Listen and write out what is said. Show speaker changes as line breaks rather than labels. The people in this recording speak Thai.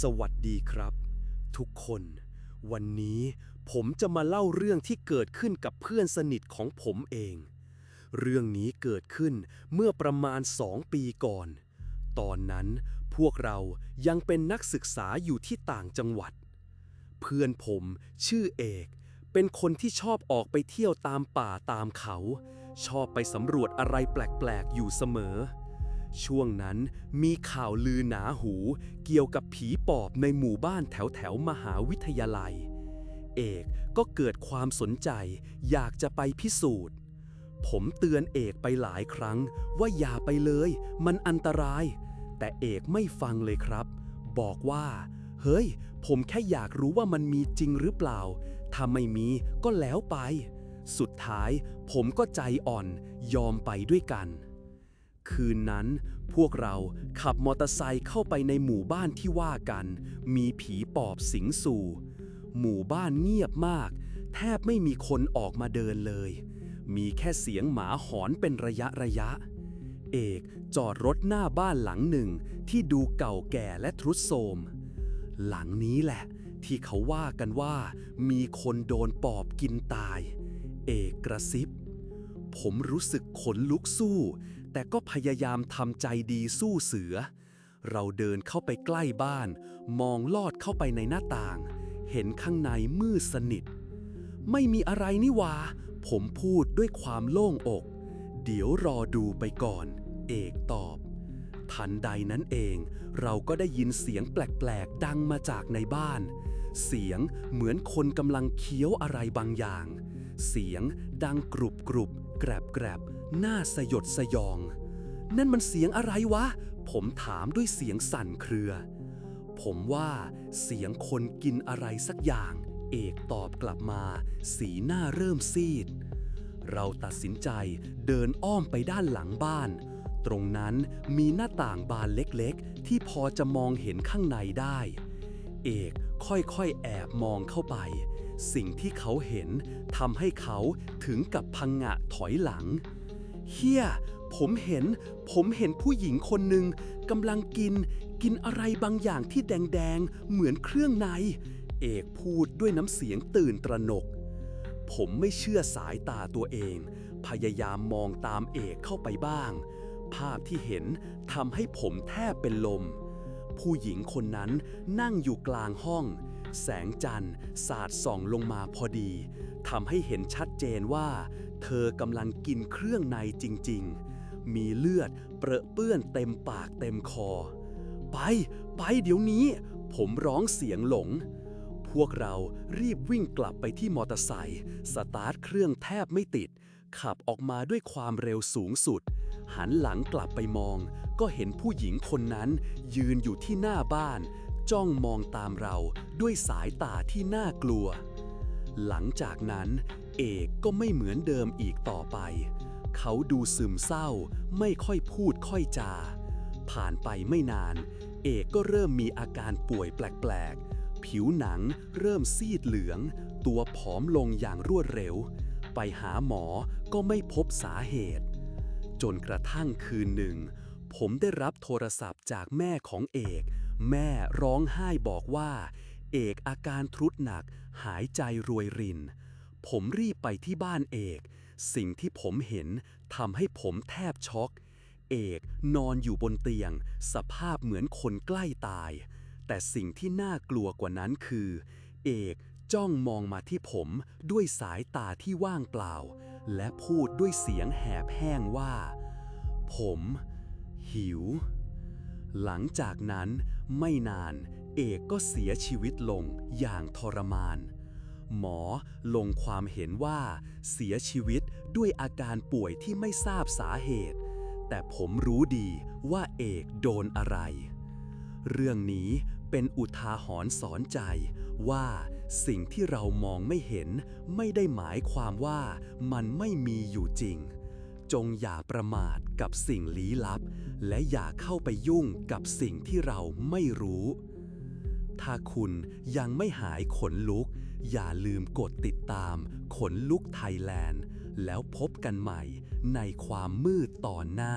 สวัสดีครับ ทุกคน วันนี้ผมจะมาเล่าเรื่องที่เกิดขึ้นกับเพื่อนสนิทของผมเอง เรื่องนี้เกิดขึ้นเมื่อประมาณสองปีก่อน ตอนนั้นพวกเรายังเป็นนักศึกษาอยู่ที่ต่างจังหวัด เพื่อนผมชื่อเอก เป็นคนที่ชอบออกไปเที่ยวตามป่าตามเขา ชอบไปสำรวจอะไรแปลก ๆ อยู่เสมอ ช่วงนั้นมีข่าวลือหนาหูเกี่ยวกับผีปอบในหมู่บ้านแถวแถวมหาวิทยาลัย เอกก็เกิดความสนใจอยากจะไปพิสูจน์ ผมเตือนเอกไปหลายครั้งว่าอย่าไปเลย มันอันตราย แต่เอกไม่ฟังเลยครับ บอกว่า เฮ้ย ผมแค่อยากรู้ว่ามันมีจริงหรือเปล่า ถ้าไม่มีก็แล้วไป สุดท้ายผมก็ใจอ่อนยอมไปด้วยกัน คืนนั้น พวกเราขับมอเตอร์ไซค์เข้าไปในหมู่บ้านที่ว่ากัน มีผีปอบสิงสู่ หมู่บ้านเงียบมาก แทบไม่มีคนออกมาเดินเลย มีแค่เสียงหมาหอนเป็นระยะระยะ เอกจอดรถหน้าบ้านหลังหนึ่งที่ดูเก่าแก่และทรุดโทรม หลังนี้แหละ ที่เขาว่ากันว่า มีคนโดนปอบกินตาย เอกกระซิบ ผมรู้สึกขนลุกสู้ แต่ก็พยายามทำใจดีสู้เสือ เราเดินเข้าไปใกล้บ้าน มองลอดเข้าไปในหน้าต่าง เห็นข้างในมืดสนิท ไม่มีอะไรนี่วาผมพูดด้วยความโล่งอก เดี๋ยวรอดูไปก่อน เอกตอบ ทันใดนั้นเอง เราก็ได้ยินเสียงแปลกๆ ดังมาจากในบ้าน เสียงเหมือนคนกำลังเคี้ยวอะไรบางอย่าง เสียง ดังกรุบกรุบแกรบแกรบหน้าสยดสยอง นั่นมันเสียงอะไรวะ ผมถามด้วยเสียงสั่นเครือ ผมว่าเสียงคนกินอะไรสักอย่าง เอกตอบกลับมา สีหน้าเริ่มซีด เราตัดสินใจเดินอ้อมไปด้านหลังบ้าน ตรงนั้นมีหน้าต่างบานเล็กๆ ที่พอจะมองเห็นข้างในได้ เอกค่อยๆแอบมองเข้าไป สิ่งที่เขาเห็นทำให้เขาถึงกับพังงะถอยหลัง เฮียผมเห็น ผมเห็นผู้หญิงคนหนึ่งกำลังกิน กินอะไรบางอย่างที่แดงๆ เหมือนเครื่องใน เอกพูดด้วยน้ำเสียงตื่นตระหนก ผมไม่เชื่อสายตาตัวเอง พยายามมองตามเอกเข้าไปบ้าง ภาพที่เห็นทำให้ผมแทบเป็นลม ผู้หญิงคนนั้นนั่งอยู่กลางห้อง แสงจันทร์สาดส่องลงมาพอดีทำให้เห็นชัดเจนว่า เธอกำลังกินเครื่องในจริง ๆ มีเลือดเปรอะเปื้อนเต็มปากเต็มคอ ไป ไปเดี๋ยวนี้ ผมร้องเสียงหลง พวกเรารีบวิ่งกลับไปที่มอเตอร์ไซค์สตาร์ทเครื่องแทบไม่ติด ขับออกมาด้วยความเร็วสูงสุด หันหลังกลับไปมอง ก็เห็นผู้หญิงคนนั้นยืนอยู่ที่หน้าบ้าน จ้องมองตามเราด้วยสายตาที่น่ากลัว หลังจากนั้น เอกก็ไม่เหมือนเดิมอีกต่อไป เขาดูซึมเศร้า ไม่ค่อยพูดค่อยจา ผ่านไปไม่นาน เอกก็เริ่มมีอาการป่วยแปลกๆ ผิวหนังเริ่มซีดเหลือง ตัวผอมลงอย่างรวดเร็ว ไปหาหมอก็ไม่พบสาเหตุ จนกระทั่งคืนหนึ่ง ผมได้รับโทรศัพท์จากแม่ของเอก แม่ร้องไห้บอกว่า เอกอาการทรุดหนักหายใจรวยริน ผมรีบไปที่บ้านเอก สิ่งที่ผมเห็นทำให้ผมแทบช็อก เอกนอนอยู่บนเตียง สภาพเหมือนคนใกล้ตาย แต่สิ่งที่น่ากลัวกว่านั้นคือ เอกจ้องมองมาที่ผมด้วยสายตาที่ว่างเปล่า และพูดด้วยเสียงแหบแห้งว่า ผม หิว หลังจากนั้น ไม่นานเอกก็เสียชีวิตลงอย่างทรมาน หมอลงความเห็นว่าเสียชีวิตด้วยอาการป่วยที่ไม่ทราบสาเหตุ แต่ผมรู้ดีว่าเอกโดนอะไร เรื่องนี้เป็นอุทาหรณ์สอนใจว่าสิ่งที่เรามองไม่เห็นไม่ได้หมายความว่ามันไม่มีอยู่จริง จงอย่าประมาทกับสิ่งลี้ลับ และอย่าเข้าไปยุ่งกับสิ่งที่เราไม่รู้ ถ้าคุณยังไม่หายขนลุก อย่าลืมกดติดตาม ขนลุกไทยแลนด์ แล้วพบกันใหม่ในความมืดตอนหน้า